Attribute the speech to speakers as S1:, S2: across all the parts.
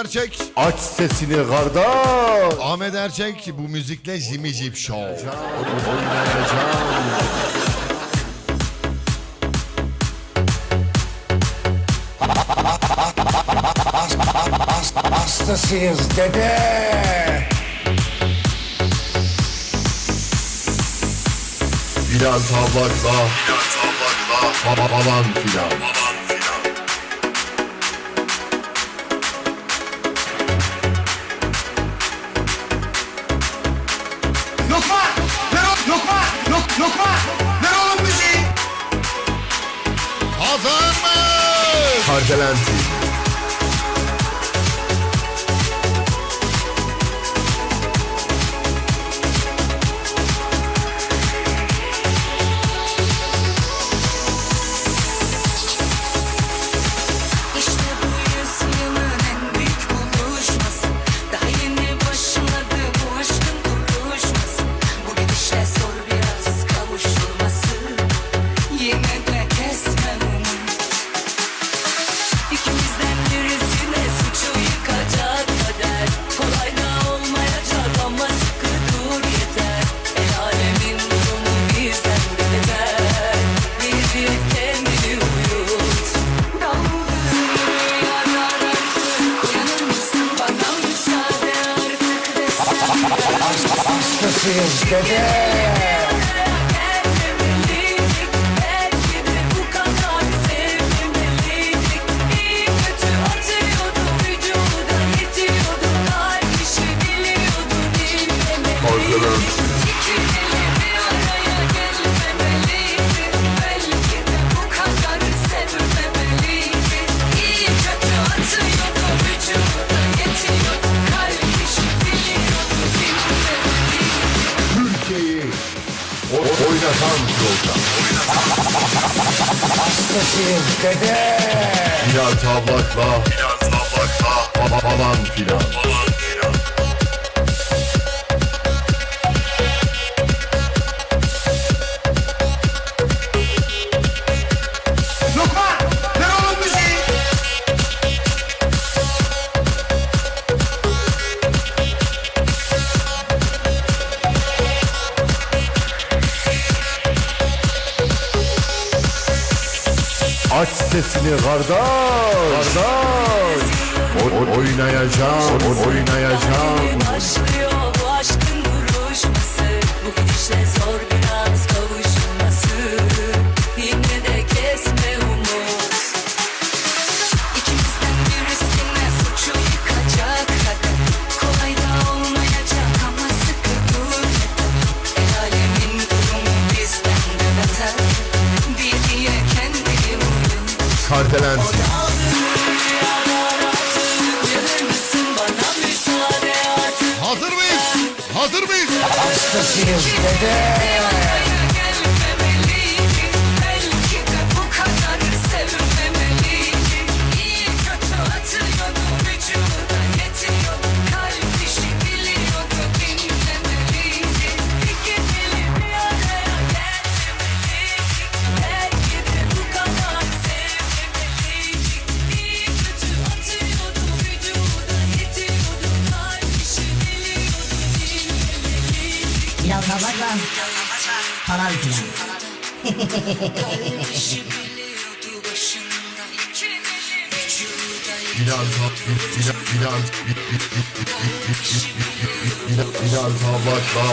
S1: Erçek.
S2: Aç sesini kardeş.
S1: Ahmet Erçek bu müzikle Jimmy Jeep Show.
S3: Hastasıyız dede.
S2: Biraz
S4: havlatla. Biraz havlatla. Falan filan. Falan filan. Galantis. hastasıyım kader.
S3: Biraz havlakla,
S2: biraz havlakla, falan filan.
S3: Falan
S2: filan. sesini kardeş. Kardeş. O, oynayacağım, o, oynayacağım.
S4: Başlıyor bu aşkın duruşması. Bu gidişle zor bir Ardelensin.
S1: Hazır mıyız? Hazır mıyız?
S3: Hastasıyız.
S4: Bilal Bilal Bilal Bilal Bilal Tabakla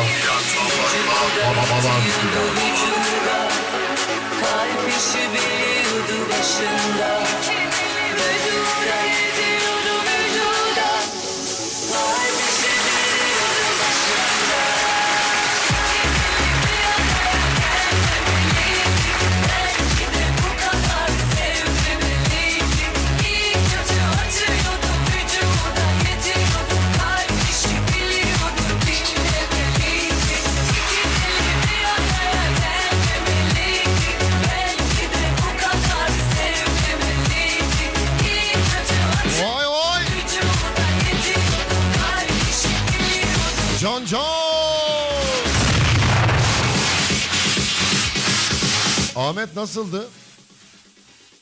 S4: Babalar Bilal Kalp işi biliyordu başında
S1: Böyle oraya nasıldı?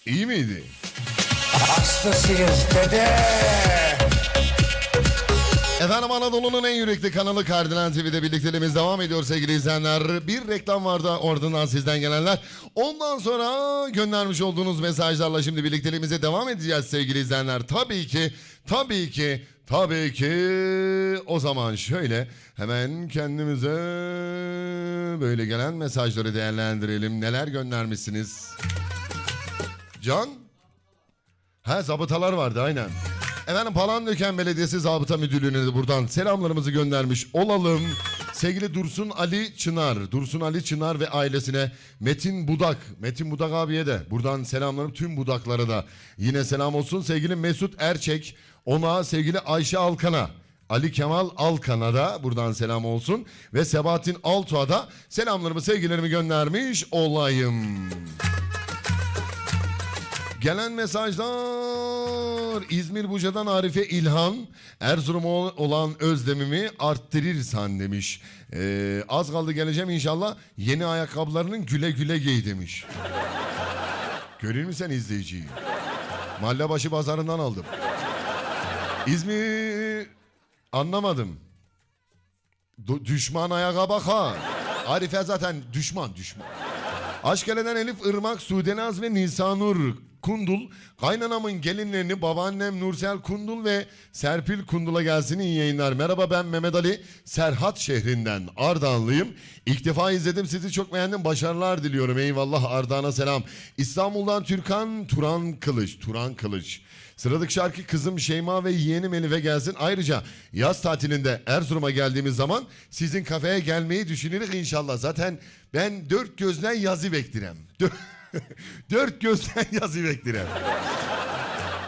S1: İyi miydi?
S3: Hastasıyız dede.
S1: Efendim Anadolu'nun en yürekli kanalı Kardinal TV'de birlikteliğimiz devam ediyor sevgili izleyenler. Bir reklam vardı ardından sizden gelenler. Ondan sonra göndermiş olduğunuz mesajlarla şimdi birlikteliğimize devam edeceğiz sevgili izleyenler. Tabii ki, tabii ki tabii ki o zaman şöyle hemen kendimize böyle gelen mesajları değerlendirelim. Neler göndermişsiniz? Can? Ha zabıtalar vardı aynen. Efendim Palandöken Belediyesi Zabıta Müdürlüğü'ne de buradan selamlarımızı göndermiş olalım. Sevgili Dursun Ali Çınar, Dursun Ali Çınar ve ailesine Metin Budak, Metin Budak abiye de buradan selamlarım tüm budaklara da yine selam olsun. Sevgili Mesut Erçek, ona sevgili Ayşe Alkan'a, Ali Kemal Alkan'a da buradan selam olsun. Ve Sebahattin Altuğ'a da selamlarımı sevgilerimi göndermiş olayım. Gelen mesajlar İzmir Buca'dan Arife İlhan Erzurum'a olan özlemimi arttırırsan demiş. Ee, az kaldı geleceğim inşallah yeni ayakkabılarının güle güle giy demiş. Görür müsün izleyiciyi? Mahallebaşı pazarından aldım. İzmir anlamadım. Du- düşman ayağa bak ha. Arife zaten düşman düşman. Aşkale'den Elif Irmak, Sudenaz ve Nisanur Kundul, kaynanamın gelinlerini babaannem Nursel Kundul ve Serpil Kundul'a gelsin iyi yayınlar. Merhaba ben Mehmet Ali, Serhat şehrinden Ardahanlıyım. İlk defa izledim sizi çok beğendim. Başarılar diliyorum. Eyvallah Ardahan'a selam. İstanbul'dan Türkan Turan Kılıç, Turan Kılıç. Sıradaki şarkı kızım Şeyma ve yeğenim Elif'e gelsin. Ayrıca yaz tatilinde Erzurum'a geldiğimiz zaman sizin kafeye gelmeyi düşünürük inşallah. Zaten ben dört gözden yazı bektirem. dört gözden yazı bektirem.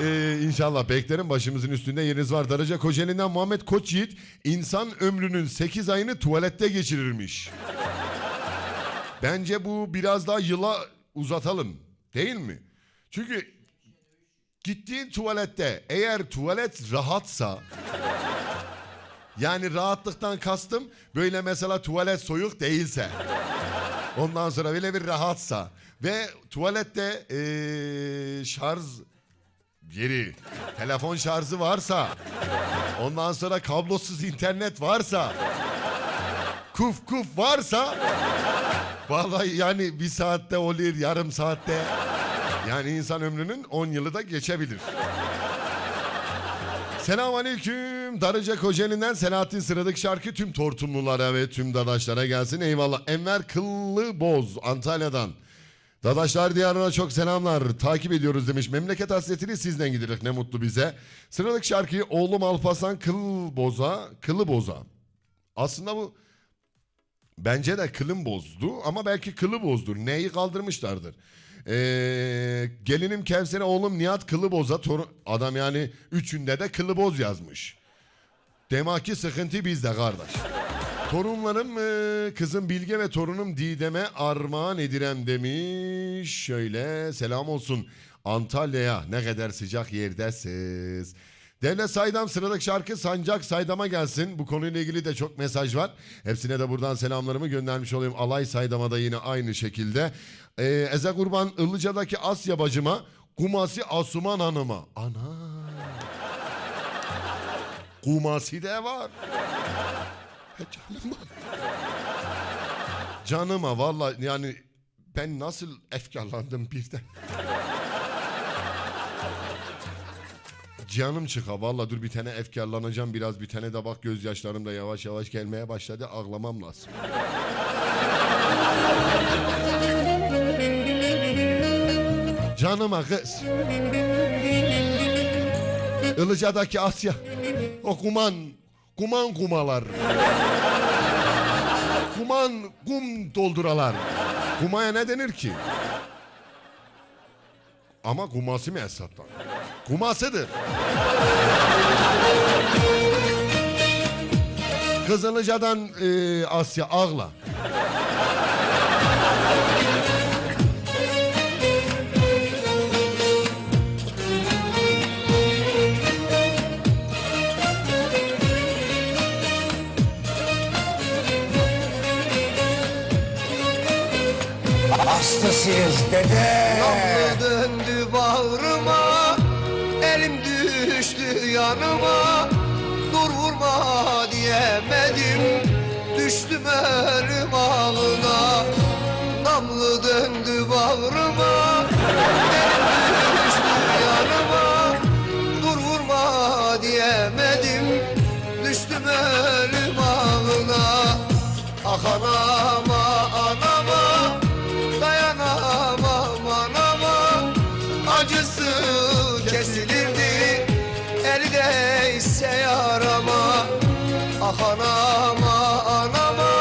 S1: Ee, inşallah beklerim başımızın üstünde yeriniz var. Darıca Kocaeli'nden Muhammed Koçyiğit insan ömrünün 8 ayını tuvalette geçirirmiş. Bence bu biraz daha yıla uzatalım değil mi? Çünkü Gittiğin tuvalette eğer tuvalet rahatsa yani rahatlıktan kastım böyle mesela tuvalet soyuk değilse ondan sonra böyle bir rahatsa ve tuvalette eee, şarj yeri telefon şarjı varsa ondan sonra kablosuz internet varsa kuf kuf varsa vallahi yani bir saatte olur yarım saatte yani insan ömrünün 10 yılı da geçebilir. Selam aleyküm. Darıca Kocaeli'nden Selahattin sıradaki şarkı tüm tortumlulara ve tüm dadaşlara gelsin. Eyvallah. Enver Kıllı Boz Antalya'dan. Dadaşlar diyarına çok selamlar. Takip ediyoruz demiş. Memleket hasretini sizden gidirik ne mutlu bize. Sıradaki şarkıyı oğlum Alparslan Kıl Boz'a, Kılı Boz'a. Aslında bu Bence de kılım bozdu ama belki kılı bozdur. Neyi kaldırmışlardır. Ee, gelinim Kevser'e oğlum Nihat Kılıboz'a torun- adam yani üçünde de Kılıboz yazmış. Demek ki sıkıntı bizde kardeş. Torunlarım e, kızım Bilge ve torunum Didem'e armağan edirem demiş. Şöyle selam olsun Antalya'ya ne kadar sıcak yerdesiz. Devlet Saydam sıradaki şarkı Sancak Saydam'a gelsin. Bu konuyla ilgili de çok mesaj var. Hepsine de buradan selamlarımı göndermiş olayım. Alay Saydam'a da yine aynı şekilde. Ee, Eze Kurban Ilıca'daki Asya bacıma Kumasi Asuman Hanım'a. Ana. Kumasi de var. He Canıma. Canıma valla yani ben nasıl efkarlandım birden. Canım çıka valla dur bir tane efkarlanacağım biraz bir tane de bak gözyaşlarım da yavaş yavaş gelmeye başladı ağlamam lazım. Canıma kız. Ilıca'daki Asya. O kuman, kuman kumalar. Kuman, kum dolduralar. Kumaya ne denir ki? Ama kuması mı Esat'tan? Kumasıdır. Kızılıca'dan e, Asya ağla.
S3: Hastasıyız dede. yanıma Dur vurma diyemedim.
S5: Düştüm ölüm ağına Namlı döndü bağrıma. Düştüm yanıma Dur vurma diyemedim. Düştüm ölüm ağına Akanam ah Ah anama anama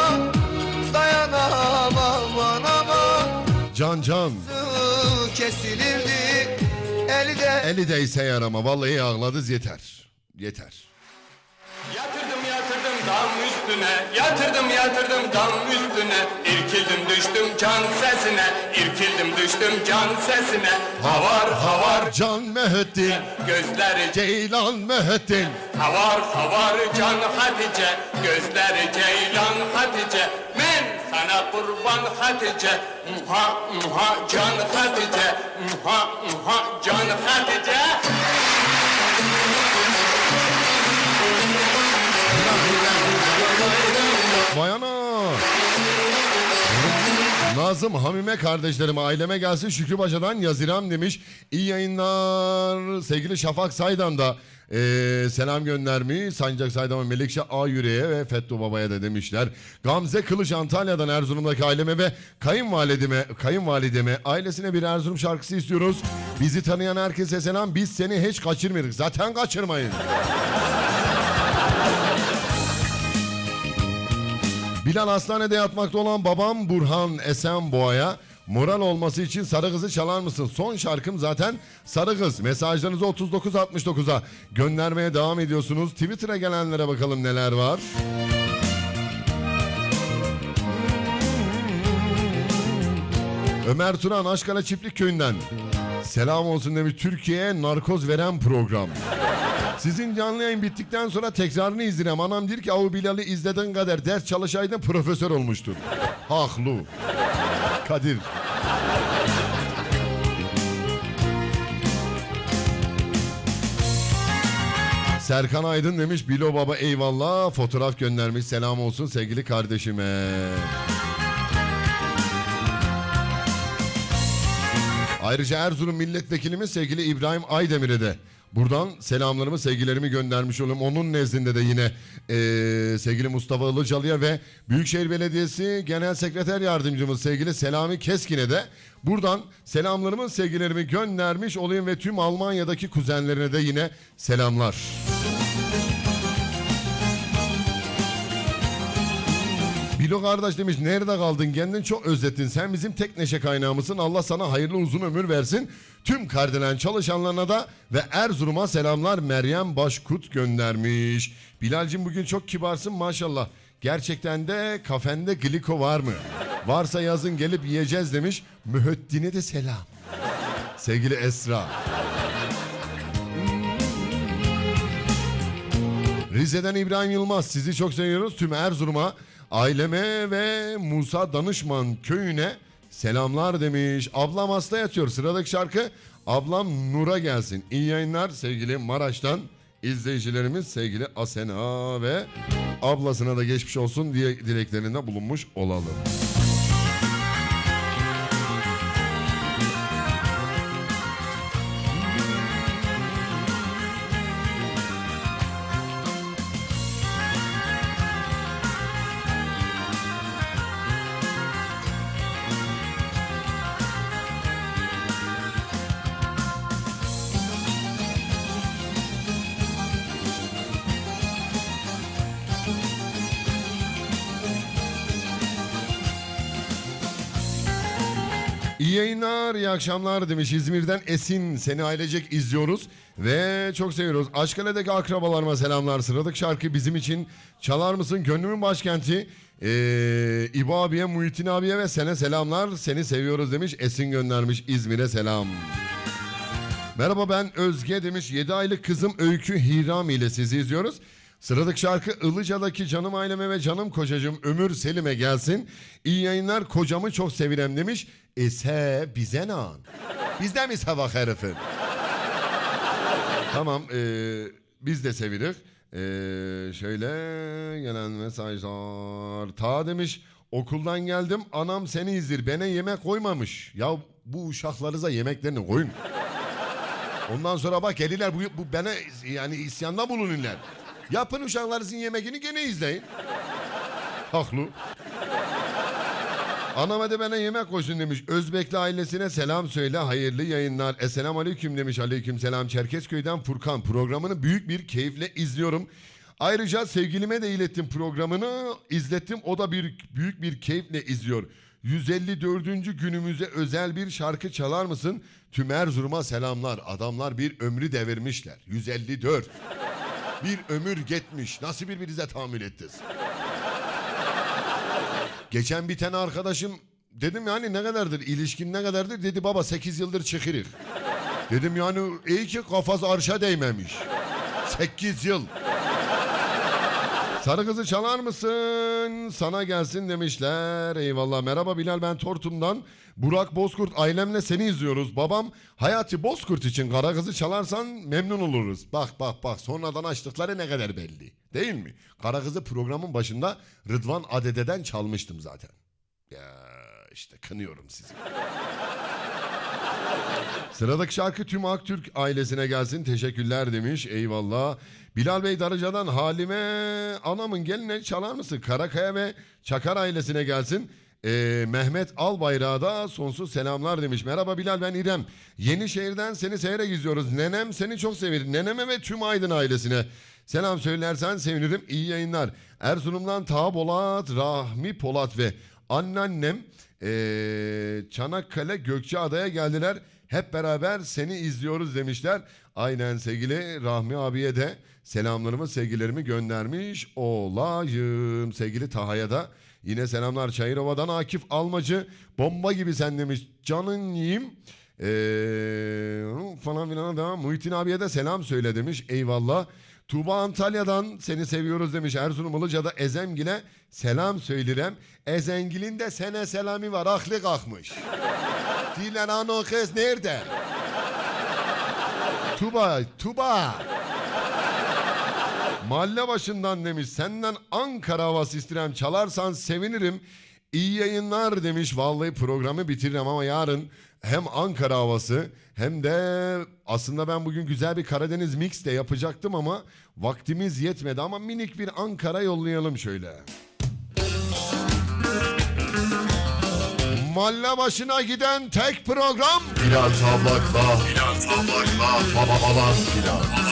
S5: Dayanamam anama
S1: Can can.
S5: Kesilirdi Eli de
S1: Eli değse yarama. Vallahi ağladız yeter. Yeter.
S6: Yatırdım yatırdım dam üstüne Yatırdım yatırdım dam üstüne. İrkildim düştüm can sesine İrkildim düştüm can sesine. Havar havar.
S1: Can Mehettin.
S6: gözleri
S1: Ceylan Mehettin.
S6: Havar havar can Hatice. Gözleri ceylan Hatice. Men sana kurban Hatice. Muha muha can Hatice. Muha muha can Hatice
S1: Bayana. Nazım Hamime kardeşlerim aileme gelsin Şükrü Paşa'dan Yaziram demiş. İyi yayınlar sevgili Şafak Saydan da eee, selam göndermiş. Sancak Saydan'a Melikşah A Yüreğe ve Fethu Baba'ya da demişler. Gamze Kılıç Antalya'dan Erzurum'daki aileme ve kayınvalideme, kayınvalideme ailesine bir Erzurum şarkısı istiyoruz. Bizi tanıyan herkese selam. Biz seni hiç kaçırmıyoruz. Zaten kaçırmayın. Bilal hastanede yatmakta olan babam Burhan Esenboğa'ya moral olması için Sarı Kız'ı çalar mısın? Son şarkım zaten Sarı Kız. Mesajlarınızı 3969'a göndermeye devam ediyorsunuz. Twitter'a gelenlere bakalım neler var. Ömer Turan Aşkale Çiftlik Köyü'nden. Selam olsun demiş Türkiye'ye narkoz veren program. Sizin canlı yayın bittikten sonra tekrarını izlerim. Anam der ki Avu Bilal'i izlediğin kadar ders çalışaydın profesör olmuştun. Haklı. Kadir. Serkan Aydın demiş Bilo Baba eyvallah fotoğraf göndermiş selam olsun sevgili kardeşime. Ayrıca Erzurum milletvekilimiz sevgili İbrahim Aydemir'e de buradan selamlarımı sevgilerimi göndermiş olayım. Onun nezdinde de yine eee, sevgili Mustafa Ilıcalı'ya ve Büyükşehir Belediyesi Genel Sekreter Yardımcımız sevgili Selami Keskin'e de buradan selamlarımı sevgilerimi göndermiş olayım ve tüm Almanya'daki kuzenlerine de yine selamlar. Bilo kardeş demiş nerede kaldın kendin çok özlettin sen bizim tek neşe kaynağımızsın Allah sana hayırlı uzun ömür versin. Tüm Kardelen çalışanlarına da ve Erzurum'a selamlar Meryem Başkut göndermiş. Bilal'cim bugün çok kibarsın maşallah. Gerçekten de kafende gliko var mı? Varsa yazın gelip yiyeceğiz demiş. Mühöddin'e de selam. Sevgili Esra. Rize'den İbrahim Yılmaz sizi çok seviyoruz. Tüm Erzurum'a, aileme ve Musa Danışman köyüne selamlar demiş. Ablam hasta yatıyor. Sıradaki şarkı Ablam Nur'a gelsin. İyi yayınlar sevgili Maraş'tan izleyicilerimiz sevgili Asena ve ablasına da geçmiş olsun diye dileklerinde bulunmuş olalım. Yayınlar, iyi akşamlar demiş. İzmir'den Esin seni ailecek izliyoruz ve çok seviyoruz. Aşkale'deki akrabalarıma selamlar. Sıradaki şarkı bizim için çalar mısın? Gönlümün başkenti. Ee, İbo abiye, Muhittin abiye ve sene selamlar. Seni seviyoruz demiş. Esin göndermiş İzmir'e selam. Merhaba ben Özge demiş. 7 aylık kızım Öykü Hiram ile sizi izliyoruz. Sıradaki şarkı Ilıca'daki canım aileme ve canım kocacığım Ömür Selim'e gelsin. İyi yayınlar kocamı çok sevirem demiş. Ese bize nan. Bizde mi sabah herifin? tamam eee, biz de sevirik. şöyle gelen mesajlar. Ta demiş okuldan geldim anam seni izdir. Bana yemek koymamış. Ya bu uşaklarınıza yemeklerini koyun. Ondan sonra bak gelirler bu, bu bana yani isyanda bulunurlar. Yapın uşaklarınızın yemeğini gene izleyin. Haklı. Anam hadi bana yemek koysun demiş. Özbekli ailesine selam söyle. Hayırlı yayınlar. Esselamu aleyküm demiş. Aleyküm selam. Çerkezköy'den Furkan. Programını büyük bir keyifle izliyorum. Ayrıca sevgilime de ilettim programını. izlettim. O da bir büyük bir keyifle izliyor. 154. günümüze özel bir şarkı çalar mısın? Tüm Erzurum'a selamlar. Adamlar bir ömrü devirmişler. 154. Bir ömür gitmiş. Nasıl birbirinize tahammül ettiniz? Geçen bir tane arkadaşım dedim yani ne kadardır ilişkin ne kadardır dedi baba 8 yıldır çıkırık. Dedim yani iyi ki kafası arşa değmemiş. 8 yıl. Sarı kızı çalar mısın? Sana gelsin demişler. Eyvallah. Merhaba Bilal ben Tortum'dan. Burak Bozkurt ailemle seni izliyoruz. Babam Hayati Bozkurt için kara kızı çalarsan memnun oluruz. Bak bak bak sonradan açtıkları ne kadar belli. Değil mi? Kara kızı programın başında Rıdvan Adede'den çalmıştım zaten. Ya işte kınıyorum sizi. Sıradaki şarkı tüm Aktürk ailesine gelsin. Teşekkürler demiş. Eyvallah. Bilal Bey Darıca'dan Halime anamın geline çalar mısın? Karakaya ve Çakar ailesine gelsin. Ee, Mehmet Albayrak'a da sonsuz selamlar demiş. Merhaba Bilal ben İrem. Yenişehir'den seni seyrek izliyoruz. Nenem seni çok sever. Neneme ve tüm Aydın ailesine. Selam söylersen sevinirim. İyi yayınlar. Erzurum'dan Taha Polat, Rahmi Polat ve anneannem ee, Çanakkale Gökçeada'ya geldiler. Hep beraber seni izliyoruz demişler. Aynen sevgili Rahmi abiye de selamlarımı sevgilerimi göndermiş olayım. Sevgili Taha'ya da yine selamlar Çayırova'dan Akif Almacı bomba gibi sen demiş canın yiyeyim. Ee, falan filan da Muhittin abiye de selam söyle demiş eyvallah. Tuğba Antalya'dan seni seviyoruz demiş. Erzurum Ilıca'da Ezemgil'e selam söylerim. Ezengil'in de sene selami var aklı kalkmış. Dilen ano kız nerede? Tuba, Tuba. Mahalle başından demiş. Senden Ankara havası istirem çalarsan sevinirim. İyi yayınlar demiş. Vallahi programı bitiririm ama yarın hem Ankara havası hem de aslında ben bugün güzel bir Karadeniz mix de yapacaktım ama vaktimiz yetmedi. Ama minik bir Ankara yollayalım şöyle. Mahalle başına giden tek program.
S2: Bilal Tavlak'la Bilal Tavlak'la Baba Balan. Bilal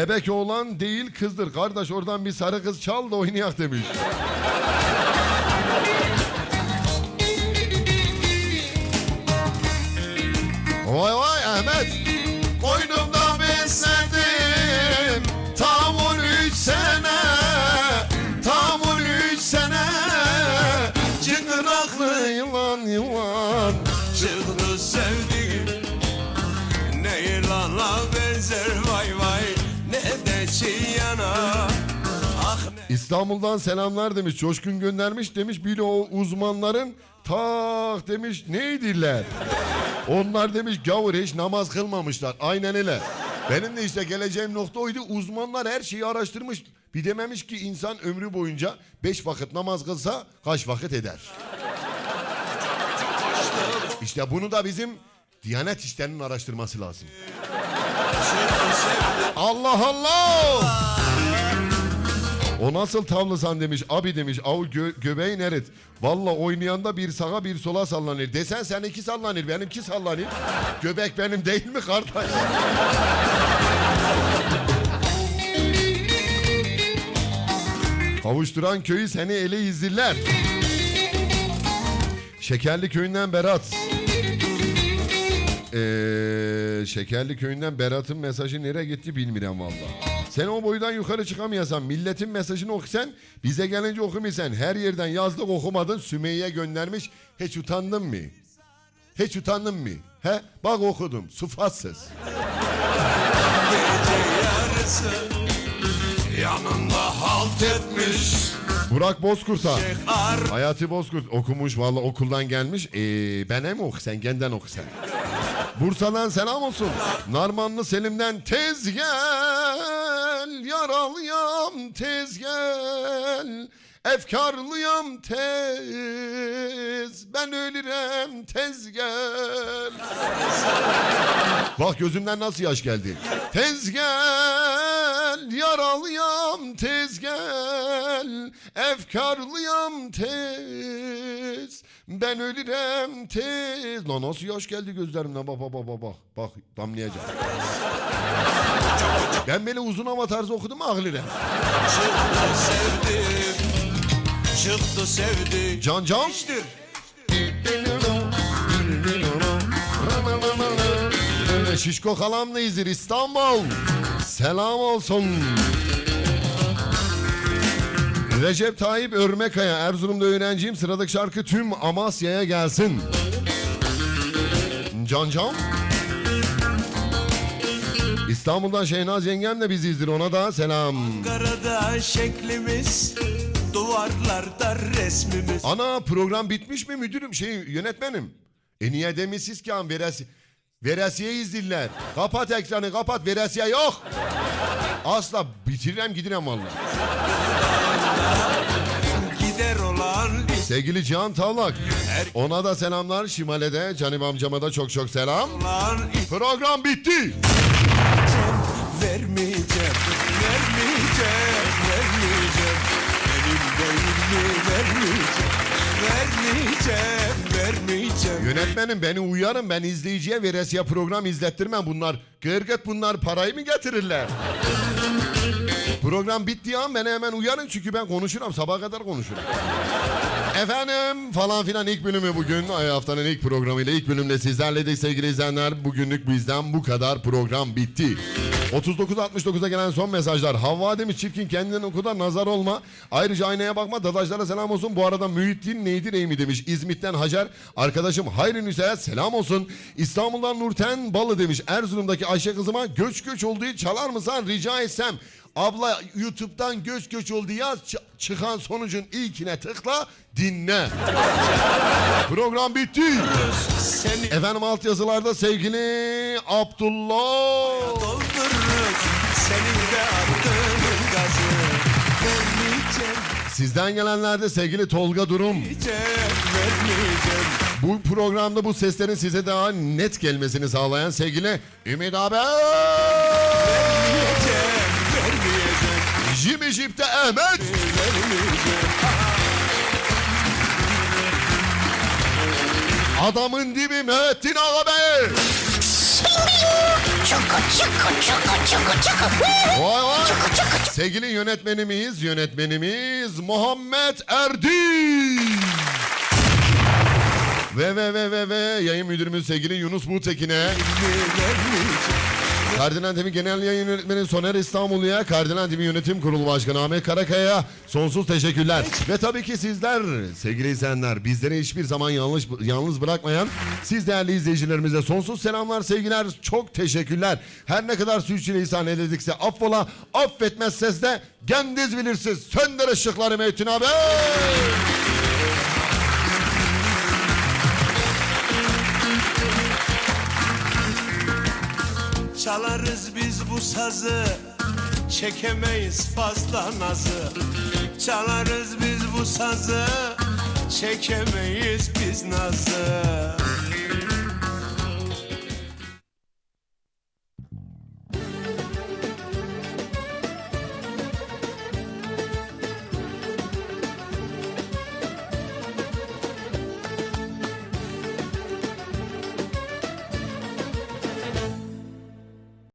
S1: Bebek oğlan değil kızdır. Kardeş oradan bir sarı kız çal da oynayak demiş. Vay vay Ahmet. İstanbul'dan selamlar demiş. Coşkun göndermiş demiş. Bir o uzmanların tak demiş neydiler? Onlar demiş gavur hiç namaz kılmamışlar. Aynen öyle. Benim de işte geleceğim nokta oydu. Uzmanlar her şeyi araştırmış. Bir dememiş ki insan ömrü boyunca beş vakit namaz kılsa kaç vakit eder? İşte bunu da bizim Diyanet İşleri'nin araştırması lazım. Allah Allah! O nasıl tavlısan demiş. Abi demiş. Av gö- göbeğin erit. Valla oynayanda bir sağa bir sola sallanır. Desen sen iki sallanır. Benimki sallanır. Göbek benim değil mi kardeş? Kavuşturan köyü seni ele izdirler. Şekerli köyünden Berat. Şekerli köyünden Berat'ın mesajı nereye gitti bilmiyorum valla. Sen o boydan yukarı çıkamayasan milletin mesajını okusan bize gelince okumuyorsan her yerden yazdık okumadın Sümeyye göndermiş hiç utandın mı? Hiç utandın mı? He bak okudum sufatsız.
S5: Yanında halt etmiş
S1: Burak Bozkurt'a. Hayati Bozkurt okumuş valla okuldan gelmiş. Ee, ben hem oku sen kendin oku sen. Bursa'dan selam olsun. Narmanlı Selim'den tez gel. Yaralıyam tez gel. Efkarlıyam tez. Ben ölürem tez gel. Bak gözümden nasıl yaş geldi. Tez gel, yaralıyam tez gel, efkarlıyam tez, ben ölürem tez. Lan nasıl yaş geldi gözlerimden bak bak bak bak bak, damlayacak. Ben böyle uzun hava tarzı okudum ağlarım.
S5: Çıktı sevdim Çıktı sevdi
S1: Can Can.
S5: İştir
S1: Şişko kalamla izir İstanbul. Selam olsun. Recep Tayyip Örmekaya Erzurum'da öğrenciyim. Sıradaki şarkı tüm Amasya'ya gelsin. Can Can. İstanbul'dan Şehnaz yengem de bizi izler. Ona da selam.
S5: Karada şeklimiz Duvarlarda resmimiz
S1: Ana program bitmiş mi müdürüm şey yönetmenim? E niye demişsiz ki an veresi veresiye izdirler. Kapat ekranı kapat veresiye yok. Asla bitiririm gidirem vallahi. Sevgili Cihan Tavlak. Ona da selamlar. Şimale'de Canim amcama da çok çok selam. Program bitti.
S5: Vermeyeceğim Vermeyeceğim Vermeyeceğim Benim değil vermeyeceğim Vermeyeceğim Vermeyeceğim
S1: Yönetmenim beni uyarın ben izleyiciye veresiye program izlettirmem bunlar. Gırgıt bunlar parayı mı getirirler? Program bittiği an beni hemen uyarın çünkü ben konuşurum sabaha kadar konuşurum. Efendim falan filan ilk bölümü bugün ay haftanın ilk programıyla ilk bölümle sizlerleydik sevgili izleyenler. Bugünlük bizden bu kadar program bitti. 39-69'a gelen son mesajlar. Havva demiş çirkin kendinden oku da nazar olma. Ayrıca aynaya bakma dadaşlara selam olsun. Bu arada Mühittin neydi ney mi demiş. İzmit'ten Hacer. Arkadaşım Hayri Nüse'ye selam olsun. İstanbul'dan Nurten Balı demiş. Erzurum'daki Ayşe kızıma göç göç olduğu çalar mısın rica etsem. Abla YouTube'dan göç göç oldu yaz çıkan sonucun ilkine tıkla dinle. Program bitti.
S5: Seni
S1: Efendim altyazılarda sevgili Abdullah. Sizden gelenlerde sevgili Tolga Durum. Bu programda bu seslerin size daha net gelmesini sağlayan sevgili Ümit abi. Jimmy Jeep'te Ahmet. Adamın dibi Mühettin Ağabey. Vay vay. Sevgili yönetmenimiz, yönetmenimiz Muhammed Erdi. Ve ve ve ve ve yayın müdürümüz sevgili Yunus Buğtekin'e. Kardinal TV Genel Yayın Yönetmeni Soner İstanbullu'ya, Kardinal TV Yönetim Kurulu Başkanı Ahmet Karakaya'ya sonsuz teşekkürler. Ve tabii ki sizler sevgili izleyenler bizleri hiçbir zaman yanlış yalnız bırakmayan siz değerli izleyicilerimize sonsuz selamlar, sevgiler, çok teşekkürler. Her ne kadar sürçülisan edildikse affola, affetmezseniz de kendiniz bilirsiniz. Söndür ışıkları Meytin abi.
S5: Çalarız biz bu sazı Çekemeyiz fazla nazı. Çalarız biz bu sazı Çekemeyiz biz nazı